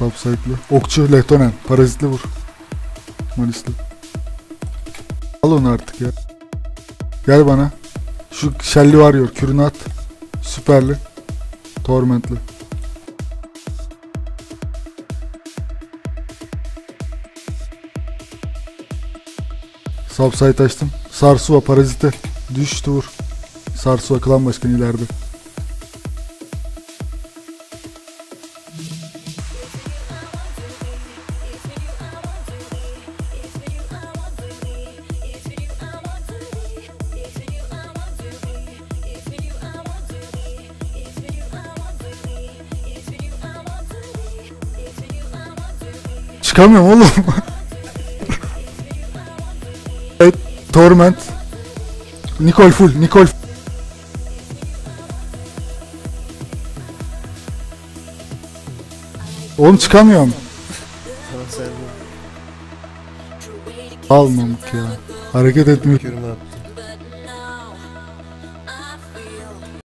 Subsite'lı. Okçu, Lehtonen. Parazitli vur. Malisli. Al onu artık ya. Gel bana. Şu Shelly Warrior. Kürünü at. Süperli. Torment'li. Subsite açtım. Sarsuva parazite. Düştü vur. Sarsuva klan başkanı ileride. Çıkamıyorum oğlum. evet, Torment. Nicole full, Nicole. Oğlum çıkamıyorum. Tamam sen de Almamak ya. Hareket etmiyor.